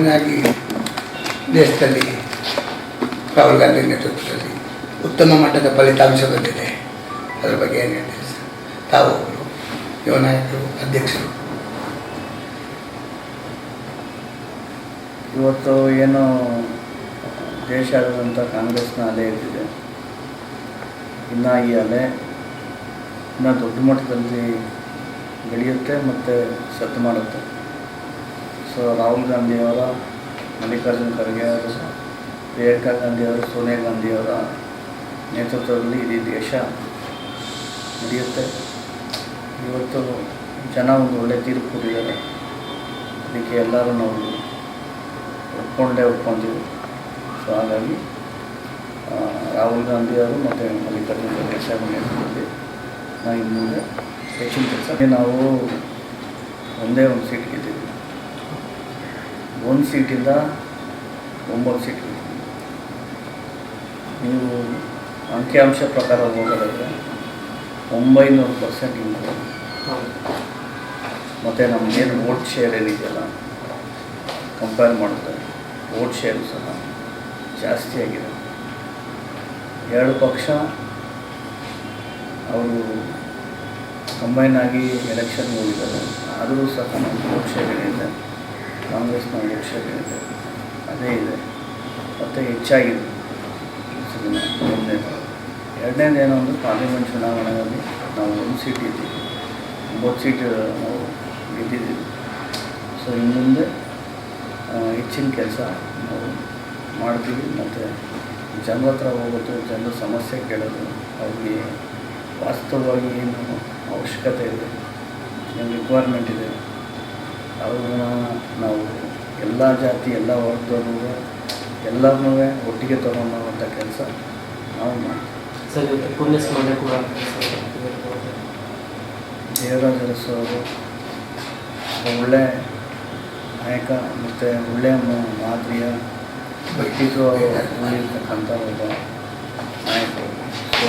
ಮೊದಲನೇದಾಗಿ ದೇಶದಲ್ಲಿ ರಾಹುಲ್ ಗಾಂಧಿ ನೇತೃತ್ವದಲ್ಲಿ ಉತ್ತಮ ಮಟ್ಟದ ಫಲಿತಾಂಶ ಬಂದಿದೆ. ಅದರ ಬಗ್ಗೆ ಏನು ಹೇಳ್ತೀರಿ ಸರ್? ತಾವು ಯುವ ನಾಯಕರು, ಅಧ್ಯಕ್ಷರು. ಇವತ್ತು ಏನು ದೇಶಾದ್ಯಂತ ಕಾಂಗ್ರೆಸ್ನ ಅಲೆ ಇದ್ದಿದೆ. ಇನ್ನು ಈ ಅಲೆ ಇನ್ನೂ ದೊಡ್ಡ ಮಟ್ಟದಲ್ಲಿ ಬೆಳೆಯುತ್ತೆ ಮತ್ತು ಸತ್ತು ಮಾಡುತ್ತೆ. ಸೊ ರಾಹುಲ್ ಗಾಂಧಿಯವರ ಮಲ್ಲಿಕಾರ್ಜುನ ಖರ್ಗೆ ಅವರು ಪ್ರಿಯಾಂಕಾ ಗಾಂಧಿಯವರು ಸೋನಿಯಾ ಗಾಂಧಿಯವರ ನೇತೃತ್ವದಲ್ಲಿ ಇಡೀ ದೇಶ ನಡೆಯುತ್ತೆ. ಇವತ್ತು ಜನ ಒಂದು ಒಳ್ಳೆ ತೀರ್ಪು ಕೊಟ್ಟಿದ್ದಾರೆ. ಅದಕ್ಕೆ ಎಲ್ಲರೂ ನಾವು ಒಪ್ಕೊಂಡೇ ಒಪ್ಕೊಂತೀವಿ. ಸೊ ಹಾಗಾಗಿ ರಾಹುಲ್ ಗಾಂಧಿ ಅವರು ಮತ್ತು ಮಲ್ಲಿಕಾರ್ಜುನ ಖರ್ಗೆ ಸಾಹೇಬ್ ನೇತೃತ್ವದಲ್ಲಿ ನಾವು ಇನ್ನು ಮುಂದೆ ಹೆಚ್ಚಿನ ಕೆಲಸ. ನಾವು ಒಂದೇ ಒಂದು ಸೀಟ್ ಗೆದ್ದಿದ್ವಿ ಒಂದು ಸೀಟಿಂದ ಒಂಬತ್ತು ಸೀಟ್. ನೀವು ಅಂಕಿಅಂಶ ಪ್ರಕಾರ ಹೋಗೋದಾದರೆ ಒಂಬೈನೂರು ಪರ್ಸೆಂಟ್ ಇಂಪ್ರೂವ್ ಮತ್ತು ನಮಗೇನು ವೋಟ್ ಶೇರ್ ಏನಿದೆಯಲ್ಲ ಕಂಪೇರ್ ಮಾಡಿದ್ರೆ ವೋಟ್ ಶೇರು ಸಹ ಜಾಸ್ತಿ ಆಗಿದೆ. ಎರಡು ಪಕ್ಷ ಅವರು ಕಂಬೈನ್ ಆಗಿ ಎಲೆಕ್ಷನ್ಗೆ ಹೋಗಿದ್ದಾರೆ ಆದರೂ ಸಹ ನಮ್ಮ ವೋಟ್ ಶೇರ್ ಏನಿದೆ. ಕಾಂಗ್ರೆಸ್ನ ಶೇರ್ ಅದೇ ಇದೆ. ಮತ್ತು ಹೆಚ್ಚಾಗಿದೆ ಒಂದನೇದು ಎರಡನೇದು ಏನು ಅಂದರೆ ಪಾರ್ಲಿಮೆಂಟ್ ಚುನಾವಣೆಯಲ್ಲಿ ನಾವು ಒಂದು ಸೀಟ್ ಇದ್ದೀವಿ ಒಂಬತ್ತು ಸೀಟ್, ನಾವು ಗೆದ್ದಿದ್ದೀವಿ ಸೊ ಇನ್ನು ಮುಂದೆ ಹೆಚ್ಚಿನ ಕೆಲಸ ನಾವು ಮಾಡ್ತೀವಿ. ಮತ್ತು ಜನರ ಹತ್ರ ಹೋಗೋದು ಜನರ ಸಮಸ್ಯೆ ಕೇಳೋದು, ಅವ್ರಿಗೆ ವಾಸ್ತವವಾಗಿ ಏನು ಅವಶ್ಯಕತೆ ಇದೆ, ಏನು ರಿಕ್ವೈರ್ಮೆಂಟ್ ಇದೆ. ಅವ್ರನ್ನ ನಾವು ಎಲ್ಲ ಜಾತಿ ಎಲ್ಲ ವರ್ಗದವ್ರಿಗೂ ಎಲ್ಲರನ್ನೂ ಒಟ್ಟಿಗೆ ತೊಗೊಂಡೋಗುವಂಥ ಕೆಲಸ ನಾವು ಮಾಡ್ತೀವಿ. ಸರ್ ಇವತ್ತು ಪುಣ್ಯ ಸ್ಮರಣೆ ಕೂಡ ದೇವರಾಜ ಅರಸು ಅವರು ಒಳ್ಳೆ ನಾಯಕ ಮತ್ತು ಒಳ್ಳೆಯ ಮಾದರಿಯ ವ್ಯಕ್ತಿತ್ವ ಉಳಿರ್ತಕ್ಕಂಥ ಒಬ್ಬ ನಾಯಕರು ಸೊ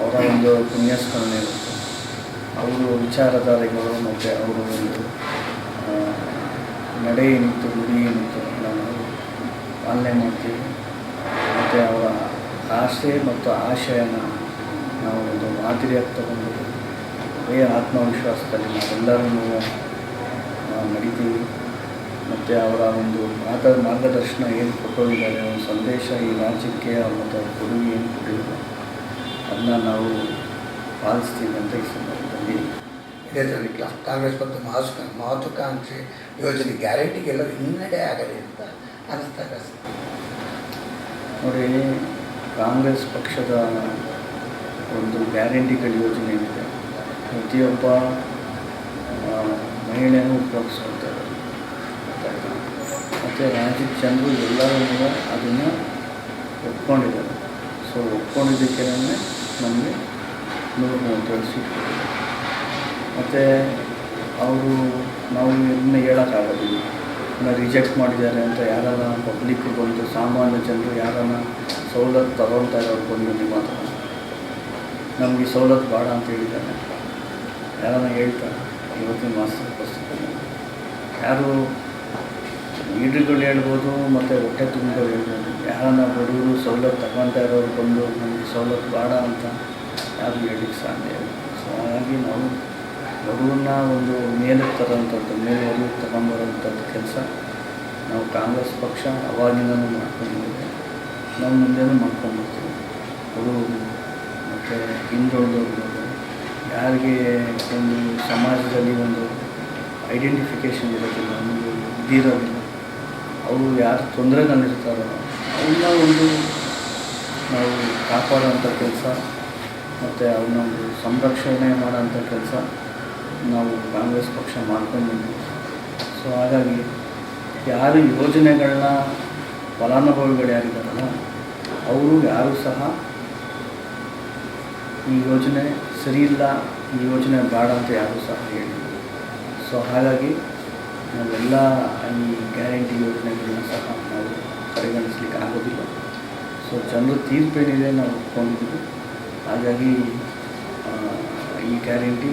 ಅವರ ಒಂದು ಪುಣ್ಯಸ್ಮರಣೆ ಇರುತ್ತೆ. ಅವರು ವಿಚಾರಧಾರೆಗಳು ಮತ್ತು ಅವರು ಒಂದು ನಡೆ ಏನಿತ್ತು, ಗುಡಿ ಏನಿತ್ತು ನಾವು ಪಾಲನೆ ಮಾಡ್ತೀವಿ. ಮತ್ತು ಅವರ ಆಸೆ ಮತ್ತು ಆಶಯನ ನಾವು ಒಂದು ಮಾದರಿಯಾಗಿ ತಗೊಂಡು ಅದೇ ಆತ್ಮವಿಶ್ವಾಸದಲ್ಲಿ ನಾವೆಲ್ಲರೂ ನಡಿತೀವಿ. ಮತ್ತು ಅವರ ಒಂದು ಮಾತ ಮಾರ್ಗದರ್ಶನ ಏನು ಕೊಟ್ಟೋಗಿದ್ದಾರೆ ಒಂದು ಸಂದೇಶ ಈ ರಾಜ್ಯಕ್ಕೆ ಮತ್ತು ಅವ್ರ ಕೊಡುಗೆ ಏನು ಕೊಟ್ಟಿದ್ದಾರೆ, ಅದನ್ನ ನಾವು ಪಾಲಿಸ್ತೀವಿ ಅಂತ ಈ ಸಂದರ್ಭದಲ್ಲಿ ಕ್ಲಾ- ಕಾಂಗ್ರೆಸ್ ಮತ್ತು ಮಹಸ್ ಮಹತ್ವಾಕಾಂಕ್ಷೆ ಯೋಜನೆ ಗ್ಯಾರಂಟಿಗೆಲ್ಲ ಹಿನ್ನಡೆ ಆಗಲಿ ಅಂತ ಅನಿಸ್ತಾರೆ ನೋಡಿ, ಕಾಂಗ್ರೆಸ್ ಪಕ್ಷದ ಒಂದು ಗ್ಯಾರಂಟಿಗಳ ಯೋಜನೆ ಇದೆ. ಪ್ರತಿಯೊಬ್ಬ ಮಹಿಳೆಯನ್ನು ಉಪಯೋಗಿಸ್ಕೊಳ್ತಾರೆ ಮತ್ತು ರಾಜ್ಯದ ಜನರು ಎಲ್ಲರೂ ಅದನ್ನು ಒಪ್ಕೊಂಡಿದ್ದಾರೆ. ಸೊ ಒಪ್ಕೊಂಡಿದ್ದಕ್ಕೆ ನಮಗೆ ನೂರ ಮೂವತ್ತೇಳು ಸೀಟ್. ಮತ್ತು ಅವರು ನಾವು ಇದನ್ನ ಹೇಳೋಕ್ಕಾಗೋದಿಲ್ಲ. ರಿಜೆಕ್ಟ್ ಮಾಡಿದ್ದಾರೆ ಅಂತ ಯಾರನ್ನ ಪಬ್ಲಿಕ್ ಬಂದು ಸಾಮಾನ್ಯ ಜನರು ಯಾರನ್ನ ಸವಲತ್ತು ತಗೊಳ್ತಾ ಇರೋರು ಬಂದು ನಿಮ್ಮ ಹತ್ರ ನಮಗೆ ಸವಲತ್ತು ಬೇಡ ಅಂತ ಹೇಳಿದ್ದಾರೆ. ಯಾರನ್ನ ಹೇಳ್ತಾರೆ, ಇವತ್ತಿನ ಮಾಸ್ಟರ್ ಪರಿಸ್ಥಿತಿ ಯಾರು ಲೀಡ್ರುಗಳು ಹೇಳ್ಬೋದು ಮತ್ತು ಹೊಟ್ಟೆ ತುಂಬಿದವ್ರು ಹೇಳ್ಬೋದು. ಯಾರನ್ನ ಬಡವರು ಸವಲತ್ತು ತಗೊಳ್ತಾ ಇರೋರು ಬಂದು ನಮಗೆ ಸವಲತ್ತು ಬೇಡ ಅಂತ ಯಾರು ಹೇಳಿಕ್ಕೆ ಸಾಧ್ಯ ಇಲ್ಲ. ಸೊ ಹಾಗಾಗಿ ನಾವು ಬಡವ್ರನ್ನ ಒಂದು ಮೇಲಕ್ಕೆ ತರೋಂಥದ್ದು ಮೇಲ್ವರೆಗೆ ತಗೊಂಬರೋಂಥದ್ದು ಕೆಲಸ ನಾವು ಕಾಂಗ್ರೆಸ್ ಪಕ್ಷ ಅವಾಗಿಂದನೂ ಮಾಡ್ಕೊಂಡಿದ್ದೀವಿ. ನಾವು ಮುಂದೆನೂ ಮಾಡ್ಕೊಂಡ್ಬರ್ತೀವಿ ಅವರು ಮತ್ತು ಹಿಂದುಳಿದವ್ರಿಗೆ ಯಾರಿಗೆ ಒಂದು ಸಮಾಜದಲ್ಲಿ ಒಂದು ಐಡೆಂಟಿಫಿಕೇಷನ್ ಇರೋದಿಲ್ಲ, ಒಂದು ಇದಿರೋದಿಲ್ಲ. ಅವರು ಯಾರು ತೊಂದರೆನಲ್ಲಿರ್ತಾರೋ ಅವನ್ನ ಒಂದು ನಾವು ಕಾಪಾಡೋಂಥ ಕೆಲಸ, ಮತ್ತು ಅವ್ರನ್ನ ಒಂದು ಸಂರಕ್ಷಣೆ ಮಾಡೋಂಥ ಕೆಲಸ. ನಾವು ಕಾಂಗ್ರೆಸ್ ಪಕ್ಷ ಮಾಡ್ಕೊಂಡಿದ್ದೀವಿ. ಸೊ ಹಾಗಾಗಿ ಯಾರು ಯೋಜನೆಗಳನ್ನ, ಫಲಾನುಭವಿಗಳು ಯಾರಿದ್ದಾರಲ್ಲ, ಅವರು ಯಾರೂ ಸಹ ಈ ಯೋಜನೆ ಸರಿ ಇಲ್ಲ, ಈ ಯೋಜನೆ ಬೇಡ ಅಂತ ಯಾರೂ ಸಹ ಹೇಳಿ ಸೊ ಹಾಗಾಗಿ ನಾವೆಲ್ಲ ಈ ಗ್ಯಾರಂಟಿ ಯೋಜನೆಗಳನ್ನ ಸಹ ನಾವು ಪರಿಗಣಿಸ್ಲಿಕ್ಕೆ ಆಗೋದಿಲ್ಲ. ಸೊ ಜನರ ತೀರ್ಪೇನಿದೆ ನಾವು ಒಪ್ಕೊಂಡಿದ್ದೀವಿ. ಹಾಗಾಗಿ ಈ ಗ್ಯಾರಂಟಿ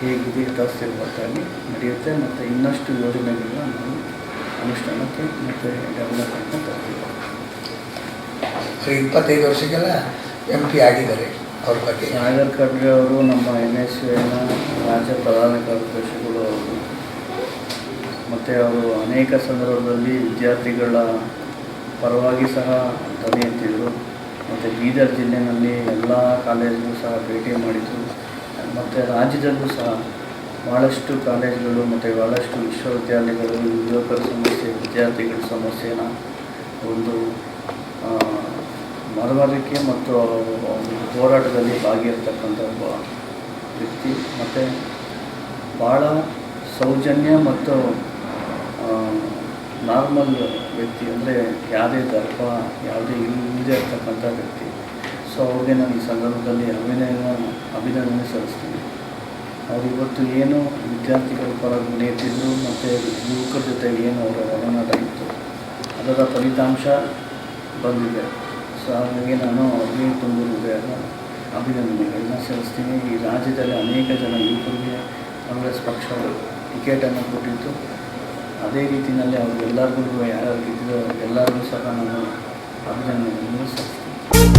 ಹೇಗಿದೆ ಯಥಾಸ್ಥಿರವಾಗಿ ನಡೆಯುತ್ತೆ ಮತ್ತು ಇನ್ನಷ್ಟು ಯೋಜನೆಗಳನ್ನ ನಾವು ಅನುಷ್ಠಾನಕ್ಕೆ ಮತ್ತು ಡೆವಲಪ್ಮೆಂಟ್ನ ತರ್ತೀವಿ ಸೊ ಇಪ್ಪತ್ತೈದು ವರ್ಷಕ್ಕೆಲ್ಲ ಎಂ ಪಿ ಆಗಿದ್ದಾರೆ ಅವ್ರ ಬಗ್ಗೆ. ಸಾಗರ್ ಖಡ್ಗೆ ಅವರು ನಮ್ಮ ಎನ್ ಎಸ್ ಎನ ರಾಜ್ಯ ಪ್ರಧಾನ ಕಾರ್ಯದರ್ಶಿಗಳು ಅವರು. ಮತ್ತು ಅವರು ಅನೇಕ ಸಂದರ್ಭದಲ್ಲಿ ವಿದ್ಯಾರ್ಥಿಗಳ ಪರವಾಗಿ ಸಹ ಧ್ವನಿ ಎತ್ತಿದರು ಮತ್ತು ಬೀದರ್ ಜಿಲ್ಲೆಯಲ್ಲಿ ಎಲ್ಲ ಕಾಲೇಜ್ಗೂ ಸಹ ಭೇಟಿ ಮಾಡಿದರು. ಮತ್ತು ರಾಜ್ಯದಲ್ಲೂ ಸಹ ಭಾಳಷ್ಟು ಕಾಲೇಜುಗಳು ಮತ್ತು ಭಾಳಷ್ಟು ವಿಶ್ವವಿದ್ಯಾಲಯಗಳು ಯುವಕರ ಸಮಸ್ಯೆ, ವಿದ್ಯಾರ್ಥಿಗಳ ಸಮಸ್ಯೆನ ಒಂದು ಮರವರಿಕೆ ಮತ್ತು ಒಂದು ಹೋರಾಟದಲ್ಲಿ ಭಾಗಿರ್ತಕ್ಕಂಥ ಒಬ್ಬ ವ್ಯಕ್ತಿ. ಮತ್ತು ಭಾಳ ಸೌಜನ್ಯ ಮತ್ತು ನಾರ್ಮಲ್ ವ್ಯಕ್ತಿ ಅಂದರೆ ಯಾವುದೇ ದರ್ಪ, ಯಾವುದೇ ಇಲ್ಲದೆ ಇರ್ತಕ್ಕಂಥ ವ್ಯಕ್ತಿ. ಸೊ ಅವ್ರಿಗೆ ನಾನು ಈ ಸಂದರ್ಭದಲ್ಲಿ ಅಭಿನಯನ, ಅಭಿನಂದನೆ ಸಲ್ಲಿಸ್ತೀನಿ. ಅವ್ರು ಇವತ್ತು ಏನು ವಿದ್ಯಾರ್ಥಿಗಳ ಪರ ನೇತಿದ್ರು ಮತ್ತು ಯುವಕರ ಜೊತೆ ಏನು ಅವರ ಒಡನಾಟ ಇತ್ತು, ಅದರ ಫಲಿತಾಂಶ ಬಂದಿದೆ. ಸೊ ಹಾಗಾಗಿ ನಾನು ಅವ್ರಿಗೆ ತುಂಬ ಹೃದಯದ ಅಭಿನಂದನೆಗಳನ್ನ ಸಲ್ಲಿಸ್ತೀನಿ. ಈ ರಾಜ್ಯದಲ್ಲಿ ಅನೇಕ ಜನ ಯುವಕರಿಗೆ ಕಾಂಗ್ರೆಸ್ ಪಕ್ಷ ಟಿಕೆಟನ್ನು ಕೊಟ್ಟಿತ್ತು. ಅದೇ ರೀತಿಯಲ್ಲಿ ಅವ್ರಿಗೆಲ್ಲರಿಗೂ ಯಾರ್ಯಾರು ಇದ್ದಿದ್ದೋ ಎಲ್ಲರಿಗೂ ಸಹ ನಾನು ಅಭಿನಂದನೆಗಳನ್ನು ಸಲ್ಲಿಸ್ತೀನಿ.